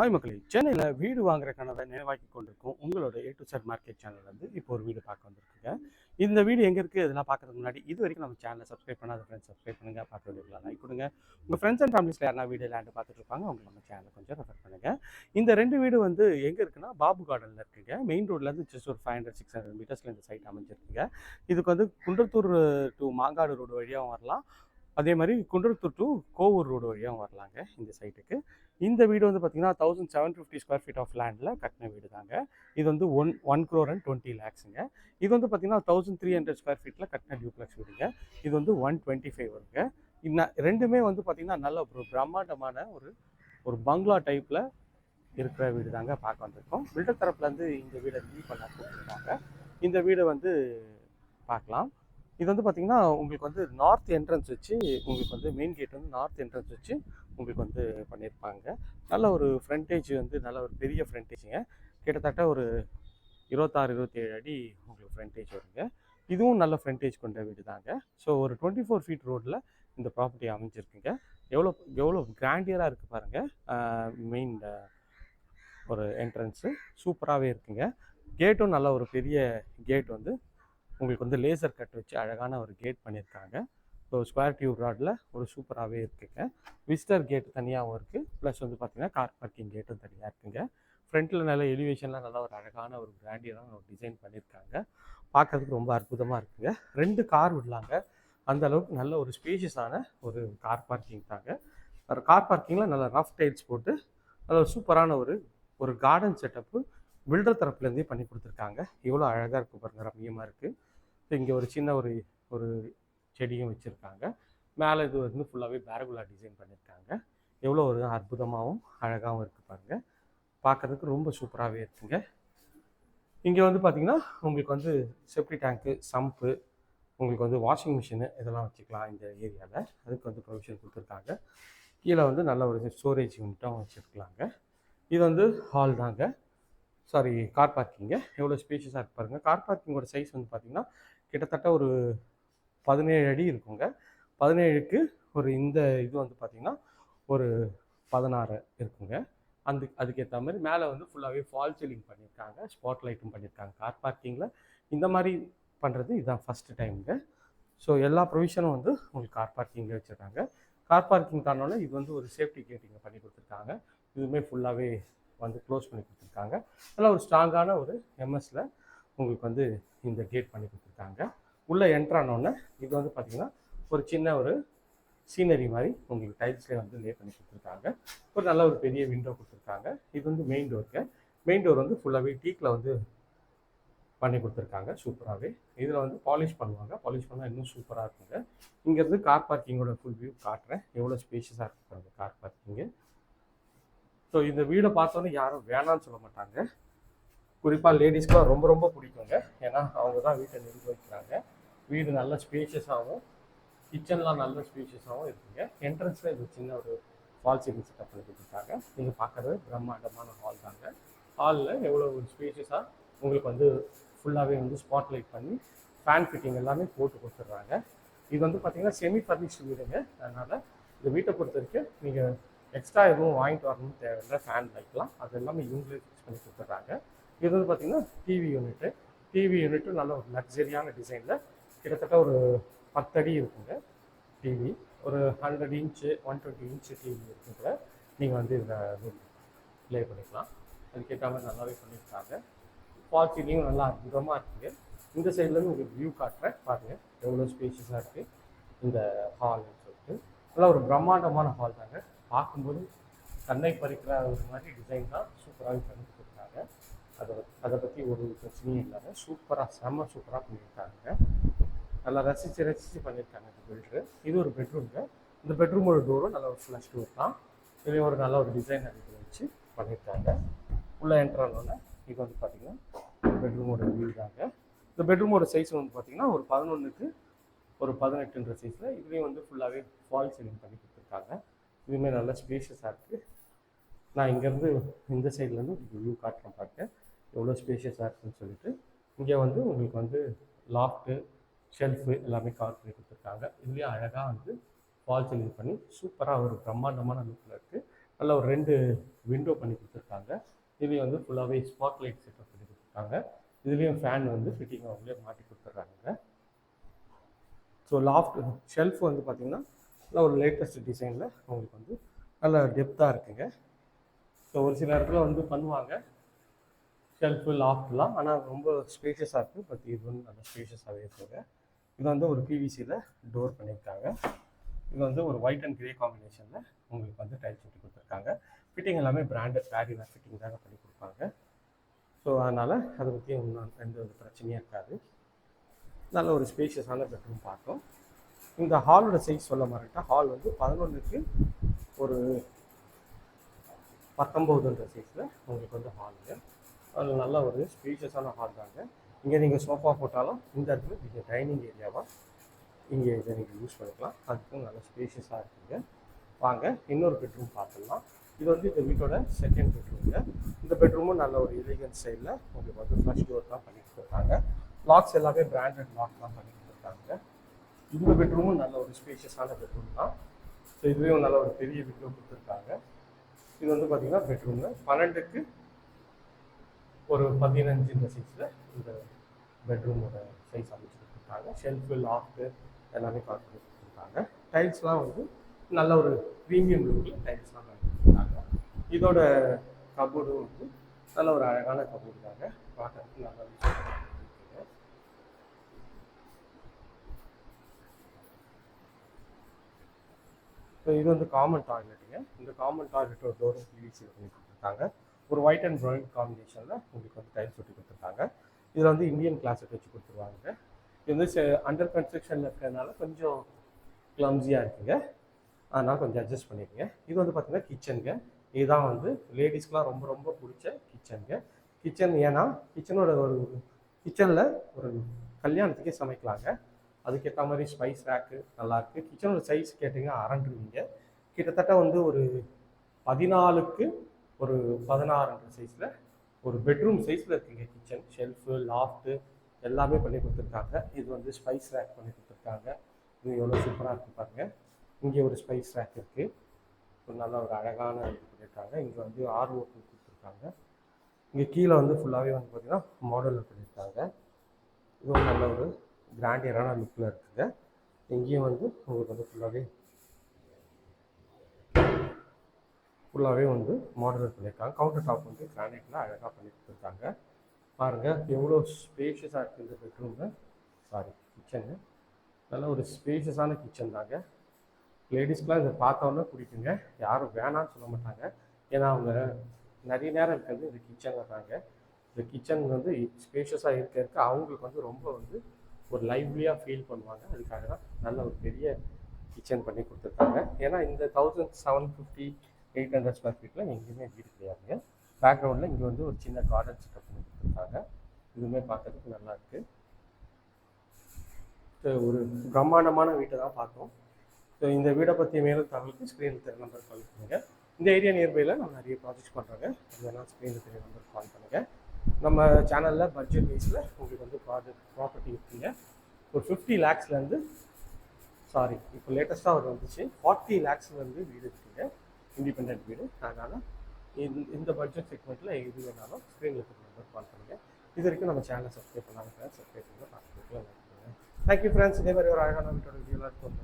Hi மக்களே. சென்னையில் வீடு வாங்குற கனவை நினைவாக்கி கொண்டிருக்கும் உங்களோட A to Z market channel வந்து இப்போ ஒரு வீடு பார்க்க வந்திருக்குங்க. இந்த வீடு எங்கே இருக்குது இதெல்லாம் பார்க்கறதுக்கு முன்னாடி இது வரைக்கும் நம்ம சேனலை சப்ஸ்கிரைப் பண்ணாத ஃப்ரெண்ட்ஸ் சப்ஸ்கிரைப் பண்ணுங்கள் பார்க்க வீடியோலாம் லைக் கொடுங்க. உங்கள் ஃப்ரெண்ட்ஸ் அண்ட் ஃபேமிலிஸில் யாரா வீடு லேண்டு பார்த்துட்டு இருப்பாங்க. அவங்க நம்ம சேனலை கொஞ்சம் ரெஃபர் பண்ணுங்கள் இந்த ரெண்டு வீடு வந்து எங்கே இருக்குன்னா பாபு கார்டனில் இருக்குங்க. மெயின் ரோட்லேருந்து ஜஸ்ட் ஒரு ஃபைவ் ஹண்ட்ரட் சிக்ஸ் ஹண்ட்ரட் மீட்டர்ஸில் இந்த சைட் அமைஞ்சிருக்குங்க. இதுக்கு வந்து குன்றத்தூர் டு மாங்காடு ரோடு வழியாகவும் வரலாம். அதே மாதிரி குன்றத்தூர் டு கோவூர் ரோடு வழியாகவும் வரலாங்க இந்த சைட்டுக்கு இந்த வீடு வந்து பார்த்தீங்கன்னா thousand seven fifty square feet of லேண்டில் கட்டின வீடு தாங்க இது வந்து one one crore and twenty லேக்ஸுங்க இது வந்து பார்த்தீங்கன்னா தௌசண்ட் த்ரீ ஹண்ட்ரட் ஸ்கொயர் ஃபீட்டில் கட்டின டியூப்ளெக்ஸ் வீடுங்க. இது வந்து ஒன் டுவெண்ட்டி ஃபைவ் வருங்க. இன்ன ரெண்டுமே வந்து பார்த்திங்கன்னா நல்ல ஒரு பிரம்மாண்டமான ஒரு ஒரு பங்களா டைப்பில் இருக்கிற வீடு தாங்க பார்க்க வந்திருக்கோம் பில்டர் தரப்புலேருந்து இந்த வீடை ரிலீவ் பண்ண கூப்பிட்டுருக்காங்க. இந்த வீடை வந்து பார்க்கலாம் இது வந்து பார்த்திங்கன்னா உங்களுக்கு வந்து நார்த் என்ட்ரன்ஸ் வச்சு உங்களுக்கு வந்து மெயின் கேட் வந்து நார்த் என்ட்ரன்ஸ் வச்சு உங்களுக்கு வந்து பண்ணியிருப்பாங்க நல்ல ஒரு ஃப்ரண்டேஜ் வந்து நல்ல ஒரு பெரிய ஃப்ரண்டேஜுங்க கிட்டத்தட்ட ஒரு இருபத்தாறு இருபத்தேழு அடி உங்களுக்கு ஃப்ரண்டேஜ் வருங்க. இதுவும் நல்ல ஃப்ரண்டேஜ் கொண்ட வீடு தாங்க. ஸோ ஒரு டுவெண்ட்டி ஃபோர் ஃபீட் ரோட்டில் இந்த ப்ராப்பர்ட்டி அமைஞ்சிருக்குங்க. எவ்வளோ எவ்வளோ கிராண்டியராக இருக்குது பாருங்கள் மெயின் ஒரு என்ட்ரன்ஸு சூப்பராகவே இருக்குங்க. கேட்டும் நல்ல ஒரு பெரிய கேட் வந்து உங்களுக்கு வந்து லேசர் கட் வச்சு அழகான ஒரு கேட் பண்ணியிருக்காங்க ஸோ ஸ்கொயர் டியூப் ராடில் ஒரு சூப்பராகவே இருக்குங்க. விசிட்டர் கேட் தனியாகவும் இருக்குது ப்ளஸ் வந்து பார்த்தீங்கன்னா கார் பார்க்கிங் கேட்டும் தனியாக இருக்குங்க. ஃப்ரண்ட்டில் நல்ல எலிவேஷன்லாம் நல்லா ஒரு அழகான ஒரு பிராண்டியெல்லாம் ஒரு டிசைன் பண்ணியிருக்காங்க பார்க்கறதுக்கு ரொம்ப அற்புதமாக இருக்குங்க. ரெண்டு கார் விடலாங்க. அந்த அளவுக்கு நல்ல ஒரு ஸ்பேஷியஸான ஒரு கார் பார்க்கிங் தாங்க. ஒரு கார் பார்க்கிங்கில் நல்ல ரஃப் டைல்ஸ் போட்டு நல்ல ஒரு சூப்பரான ஒரு ஒரு கார்டன் செட்டப்பு பில்டர் தரப்புலேருந்தே பண்ணி கொடுத்துருக்காங்க. எவ்வளோ அழகாக இருக்குது பாருங்க ரம்மியமாக இருக்குது இங்கே ஒரு சின்ன ஒரு ஒரு செடியும் வச்சுருக்காங்க. மேலே இது வந்து ஃபுல்லாகவே பேரகுலா டிசைன் பண்ணியிருக்காங்க எவ்வளோ ஒரு அற்புதமாகவும் அழகாகவும் இருக்குது பாருங்கள் பார்க்குறதுக்கு ரொம்ப சூப்பராகவே இருக்குங்க. இங்கே வந்து பார்த்திங்கன்னா உங்களுக்கு வந்து செப்டி டேங்க்கு சம்ப்பு உங்களுக்கு வந்து வாஷிங் மிஷினு இதெல்லாம் வச்சுக்கலாம் இந்த ஏரியாவில் அதுக்கு வந்து ப்ரொவிஷன் கொடுத்துருக்காங்க. கீழே வந்து நல்ல ஒரு ஸ்டோரேஜ் யூனிட்டும் வச்சுருக்கலாங்க. இது வந்து ஹால் தாங்க. சாரி கார் பார்க்கிங்க எவ்வளோ ஸ்பேஷியஸாக இருக்கு பாருங்கள் கார் பார்க்கிங்கோட சைஸ் வந்து பார்த்திங்கன்னா கிட்டத்தட்ட ஒரு பதினேழு அடி இருக்குங்க. பதினேழுக்கு ஒரு இந்த இது வந்து பார்த்திங்கன்னா ஒரு பதினாறு இருக்குங்க. அந்த அதுக்கேற்ற மாதிரி மேலே வந்து ஃபுல்லாகவே ஃபால் சீலிங் பண்ணியிருக்காங்க ஸ்பாட் லைட்டும் பண்ணியிருக்காங்க கார் பார்க்கிங்கில் இந்த மாதிரி பண்ணுறது இதுதான் ஃபஸ்ட்டு டைமுங்க ஸோ எல்லா ப்ரொவிஷனும் வந்து உங்களுக்கு கார் பார்க்கிங்கில் வச்சுருக்காங்க. கார் பார்க்கிங் தானோன்னே இது வந்து ஒரு சேஃப்டி கேட்டிங்க பண்ணி கொடுத்துருக்காங்க. இதுவுமே ஃபுல்லாகவே வந்து க்ளோஸ் பண்ணி கொடுத்துருக்காங்க. நல்லா ஒரு ஸ்ட்ராங்கான ஒரு எம்எஸில் உங்களுக்கு வந்து இந்த கேட் பண்ணி கொடுத்துருக்காங்க. உள்ளே என்ட்ரானோடனே இது வந்து பார்த்திங்கன்னா ஒரு சின்ன ஒரு சீனரி மாதிரி உங்களுக்கு டைல்ஸ்லேயே வந்து லே பண்ணி கொடுத்துருக்காங்க. ஒரு நல்ல ஒரு பெரிய விண்டோ கொடுத்துருக்காங்க. இது வந்து மெயின் டோருக்கு மெயின் டோர் வந்து ஃபுல்லாகவே டீக்கில் வந்து பண்ணி கொடுத்துருக்காங்க. சூப்பராகவே இதில் வந்து பாலிஷ் பண்ணுவாங்க. பாலிஷ் பண்ணால் இன்னும் சூப்பராக இருக்குங்க. இங்கேருந்து கார் பார்க்கிங்கோட ஃபுல் வியூ காட்டுறேன். எவ்வளோ ஸ்பேஷியஸாக இருக்கு அந்த கார் பார்க்கிங்கு ஸோ இந்த வீடை பார்த்தோன்னே யாரும் வேணாம்னு சொல்ல மாட்டாங்க. குறிப்பாக லேடிஸ்க்குலாம் ரொம்ப ரொம்ப பிடிக்குங்க. ஏன்னா அவங்க தான் வீட்டை நிர்வகிக்கிறாங்க. வீடு நல்ல ஸ்பேஷியஸாகவும் கிச்சன்லாம் நல்ல ஸ்பேஷியஸாகவும் இருக்குங்க. என்ட்ரன்ஸில் இது சின்ன ஒரு ஃபால் சீலிங் செட்டப் பண்ணி கொடுத்துருக்காங்க நீங்கள் பார்க்குறது பிரம்மாண்டமான ஹால் தாங்க. ஹாலில் எவ்வளோ ஒரு ஸ்பேஷியஸாக உங்களுக்கு வந்து ஃபுல்லாகவே வந்து ஸ்பாட் லைட் பண்ணி ஃபேன் ஃபிட்டிங் எல்லாமே போட்டு கொடுத்துட்றாங்க. இது வந்து பார்த்தீங்கன்னா செமி ஃபர்னிஷ்டு வீடுங்க. அதனால் இந்த வீட்டை பொறுத்த வரைக்கும் நீங்கள் எக்ஸ்ட்ரா எதுவும் வாங்கிட்டு வரணும்னு தேவையில்லை. ஃபேன் லைட்லாம். அது எல்லாமே இவங்களே ஃபிக்ஸ் பண்ணி கொடுத்துட்றாங்க. இது வந்து பார்த்தீங்கன்னா டிவி யூனிட்டு டிவி யூனிட்டும் நல்ல ஒரு லக்ஸரியான டிசைனில் கிட்டத்தட்ட ஒரு பத்தடி இருக்குங்க டிவி ஒரு hundred inch one twenty inch TV இருக்குங்க நீங்கள் வந்து இதில் ப்ளே பண்ணிக்கலாம். அதுக்கேற்ற மாதிரி நல்லாவே பண்ணியிருக்காங்க. ஃபால் சீலிங்கும் நல்லா அற்புதமாக இருக்குங்க. இந்த சைட்லேருந்து உங்களுக்கு வியூ காட்டுறேன். பாருங்கள் எவ்வளோ ஸ்பேஷியஸாக இருக்குது இந்த ஹால்னு சொல்லிட்டு. நல்லா ஒரு பிரம்மாண்டமான ஹால் தாங்க. பார்க்கும்போது கண்ணை பறிக்கிற ஒரு மாதிரி டிசைன் தான் சூப்பராகவே பண்ணி கொடுத்துருக்காங்க அதை அதை பற்றி ஒரு பிரச்சனையும் இல்லாமல் சூப்பராக செம்ம சூப்பராக பண்ணியிருக்காங்க. நல்லா ரசித்து ரசித்து பண்ணியிருக்காங்க இந்த பில்டரு இது ஒரு பெட்ரூம்ங்க. இந்த பெட்ரூமோட டோரும் நல்ல ஒரு ஃப்ளஷ் டோர் தான். இதுலேயும் ஒரு நல்ல ஒரு டிசைன் அதுக்கு வச்சு பண்ணியிருக்காங்க. உள்ளே என்ட்ரானோடனே இது வந்து பார்த்திங்கன்னா பெட்ரூமோட வியூ தாங்க. இந்த பெட்ரூமோட சைஸ் வந்து பார்த்திங்கன்னா ஒரு பதினொன்றுக்கு ஒரு பதினெட்டுன்ற சைஸில் இதுலேயும் வந்து ஃபுல்லாகவே ஃபால் சீலிங் பண்ணி கொடுத்துருக்காங்க. இதுவுமே நல்ல ஸ்பேஷியஸாக இருக்குது நான் இங்கேருந்து இந்த சைட்லேருந்து உங்களுக்கு வியூ காட்டுறேன் பார்க்க எவ்வளோ ஸ்பேஷியஸாக இருக்குன்னு சொல்லிட்டு. இங்கே வந்து உங்களுக்கு வந்து லாஃப்ட்டு ஷெல்ஃபு எல்லாமே கவர் பண்ணி கொடுத்துருக்காங்க. இதுலேயும் அழகாக வந்து ஃபால் சீலிங் பண்ணி சூப்பராக ஒரு பிரம்மாண்டமான லுக்கில் இருக்குது நல்ல ஒரு ரெண்டு விண்டோ பண்ணி கொடுத்துருக்காங்க. இதுலேயும் வந்து ஃபுல்லாகவே ஸ்பாட் லைட் செட்டப் பண்ணி கொடுத்துருக்காங்க. இதுலேயும் ஃபேன் வந்து ஃபிட்டிங் அவங்களே மாட்டி கொடுத்துட்றாங்க ஸோ லாஃப்ட் ஷெல்ஃப் வந்து பார்த்திங்கன்னா நல்லா ஒரு லேட்டஸ்ட் டிசைனில் உங்களுக்கு வந்து நல்ல டெப்த்தாக இருக்குங்க. ஸோ ஒரு சில இடத்துல வந்து பண்ணுவாங்க. ஷெல்ஃபு லாஃப்ட்லாம் ஆனால் ரொம்ப ஸ்பேஷியஸாக இருக்குது பட் இது வந்து நல்ல ஸ்பேஷியஸாகவே இருக்குங்க இது வந்து ஒரு பிவிசியில் டோர் பண்ணியிருக்காங்க. இது வந்து ஒரு ஒயிட் அண்ட் கிரே காம்பினேஷனில் உங்களுக்கு வந்து டைல்ஸ் சுட்டி கொடுத்துருக்காங்க. ஃபிட்டிங் எல்லாமே பிராண்டட் வேரினா ஃபிட்டிங் தாங்க பண்ணி கொடுப்பாங்க. ஸோ அதனால் அதை பற்றி ஒன்றும் எந்த ஒரு பிரச்சனையும் இருக்காது. நல்ல ஒரு ஸ்பேஷியஸான பெட்ரூம் பார்த்தோம். இந்த ஹாலோட சைஸ் சொல்ல மாட்டேன் ஹால் வந்து பதினொன்றுக்கு ஒரு பத்தொம்போதுன்ற சைஸில் உங்களுக்கு வந்து ஹாலுங்க அதில் நல்ல ஒரு ஸ்பீஷியஸான ஹால் தாங்க இங்கே நீங்கள் சோஃபா போட்டாலும் இந்த இடத்துல நீங்கள் டைனிங் ஏரியாவாக இங்கே இதை நீங்கள் யூஸ் பண்ணிக்கலாம். அதுக்கும் நல்ல ஸ்பேஷியஸாக இருக்குங்க. வாங்க இன்னொரு பெட்ரூம் பார்த்துடலாம். இது வந்து இந்த வீட்டோட செகண்ட் பெட்ரூம்ங்க இந்த பெட்ரூமும் நல்ல ஒரு எலிகன் ஸ்டைலில் உங்களுக்கு வந்து ஃப்ளஷ் டோர் தான் பண்ணி கொடுத்துருக்காங்க. லாக்ஸ் எல்லாமே பிராண்டட் லாக் தான் பண்ணி கொடுத்துருக்காங்க. இந்த பெட்ரூமும் நல்ல ஒரு ஸ்பேஷியஸான பெட்ரூம் தான். ஸோ இதுவே நல்ல ஒரு பெரிய விண்டோ கொடுத்துருக்காங்க. இது வந்து பார்த்தீங்கன்னா பெட்ரூமு பன்னெண்டுக்கு ஒரு பதினஞ்சு இந்த சைஸில் இந்த பெட்ரூமோட சைஸ் அமைச்சு கொடுத்துருக்காங்க ஷெல்ஃபு லாஃப்ட்டு எல்லாமே பார்த்து கொடுத்துருக்காங்க. டைல்ஸ்லாம் வந்து நல்ல ஒரு ப்ரீமியம் லுக்கில் டைல்ஸ்லாம் பண்ணி கொடுத்துருக்காங்க. இதோட கபோர்டும் வந்து நல்ல ஒரு அழகான கபோர்டு தாங்க. பார்க்கறதுக்கு நல்லா ஸோ இது வந்து காமன் டாய்லெட்டுங்க இந்த காமன் டாய்லெட்டோட டோரும் பிவிசி பண்ணி கொடுத்துருக்காங்க. ஒரு ஒயிட் அண்ட் ப்ரௌன் காம்பினேஷனில் உங்களுக்கு வந்து டைல்ஸ் ஒட்டி கொடுத்துருக்காங்க. இதில் வந்து இந்தியன் கிளாஸுக்கு வச்சு கொடுத்துருவாங்க. இது வந்து அண்டர் கன்ஸ்ட்ரக்ஷனில் இருக்கிறதுனால கொஞ்சம் கிளம்ஸியாக இருக்குங்க. அதனால் கொஞ்சம் அட்ஜஸ்ட் பண்ணிடுங்க இது வந்து பார்த்திங்கன்னா கிச்சனுங்க இதுதான் வந்து லேடிஸ்க்குலாம் ரொம்ப ரொம்ப பிடிச்ச கிச்சனுங்க கிச்சன் ஏன்னா கிச்சனோட ஒரு கிச்சனில் ஒரு கல்யாணத்துக்கே சமைக்கலாங்க. அதுக்கேற்ற மாதிரி ஸ்பைஸ் ரேக்கு நல்லாயிருக்கு கிச்சனோட சைஸ் கேட்டிங்க அரண்டுருவீங்க கிட்டத்தட்ட வந்து ஒரு பதினாலுக்கு ஒரு பதினாறுன்ற சைஸில் ஒரு பெட்ரூம் சைஸில் இருக்குங்க கிச்சன் ஷெல்ஃபு லாஃப்ட்டு எல்லாமே பண்ணி கொடுத்துருக்காங்க. இது வந்து ஸ்பைஸ் ரேக் பண்ணி கொடுத்துருக்காங்க. இது எவ்வளோ சூப்பராக இருக்குது பாருங்கள் இங்கே ஒரு ஸ்பைஸ் ரேக் இருக்குது ஒரு நல்ல ஒரு அழகான இது பண்ணியிருக்காங்க இங்கே வந்து ஆர் ஓட்டு கொடுத்துருக்காங்க. இங்கே கீழே வந்து ஃபுல்லாகவே வந்து பார்த்திங்கன்னா மாடலில் பண்ணியிருக்காங்க இது ஒரு நல்ல ஒரு கிராண்டியரான லுக்கில் இருக்குங்க. இங்கேயும் வந்து உங்களுக்கு வந்து ஃபுல்லாகவே ஃபுல்லாகவே வந்து மாடலர் பண்ணியிருக்காங்க. கவுண்டர் டாப் வந்து கிரானைட்டில் அழகாக பண்ணி கொடுத்துருக்காங்க பாருங்கள் எவ்வளோ ஸ்பேஷியஸாக இருக்குது இந்த பெட்ரூமு சாரி கிச்சனு நல்ல ஒரு ஸ்பேஷியஸான கிச்சன் தாங்க. லேடிஸ்க்கெலாம் இதை பார்த்தோன்னே பிடிக்குங்க. யாரும் வேணான்னு சொல்ல மாட்டாங்க. ஏன்னா அவங்க நிறைய நேரம் இருக்கிறது இந்த கிச்சனில் தாங்க. இந்த கிச்சன் வந்து ஸ்பேஷியஸாக இருக்க இருக்க அவங்களுக்கு வந்து ரொம்ப வந்து ஒரு லைவ்லியாக ஃபீல் பண்ணுவாங்க. அதுக்காக தான் நல்ல ஒரு பெரிய கிச்சன் பண்ணி கொடுத்துருக்காங்க. ஏன்னா இந்த thousand seven fifty eight hundred square ஃபீட்டில் எங்கேயுமே வீடு கிடையாதுங்க. பேக்ரவுண்டில் இங்கே வந்து ஒரு சின்ன கார்டன் செட்டப் பண்ணி கொடுத்துருக்காங்க. இதுவுமே பார்க்கறதுக்கு நல்லா இருக்குது ஒரு பிரம்மாண்டமான வீட்டை தான் பார்த்தோம். ஸோ இந்த வீடை பற்றி மேலும் தகவலுக்கு ஸ்க்ரீனில் தெரிய நம்பர் கால் பண்ணுங்கள் இந்த ஏரியா நியர்பையில் நம்ம நிறைய ப்ராஜெக்ட்ஸ் பண்ணுறாங்க இதெல்லாம் ஸ்க்ரீனில் தெரிய நம்பர் கால் பண்ணுங்கள் நம்ம சேனலில் பட்ஜெட் வைஸில் உங்களுக்கு வந்து ப்ராஜெக்ட் ப்ராப்பர்ட்டி இருக்குங்க. ஒரு ஃபிஃப்டி லேக்ஸ்லேருந்து சாரி இப்போ லேட்டஸ்ட்டாக ஒரு வந்துச்சு. ஃபார்ட்டி லேக்ஸ்லேருந்து வீடு இருக்குங்க. இண்டிபெண்ட் வீடு. அதனால் இந்த இந்த பட்ஜெட் செக்மெண்ட்டில் எது வேணாலும் ஸ்க்ரீனில் இருக்கிற நம்பர் கால் பண்ணுங்கள் இது வரைக்கும் நம்ம சேனலை சப்ஸ்கிரைப் பண்ணாங்க ஃப்ரெண்ட்ஸ் சப்ஸ்கிரைப் பண்ணி பார்த்துக்கலாம் தேங்க்யூ ஃப்ரெண்ட்ஸ் இதே மாதிரி ஒரு அழகான வீட்டோட வீடியோலாம் இருக்கும்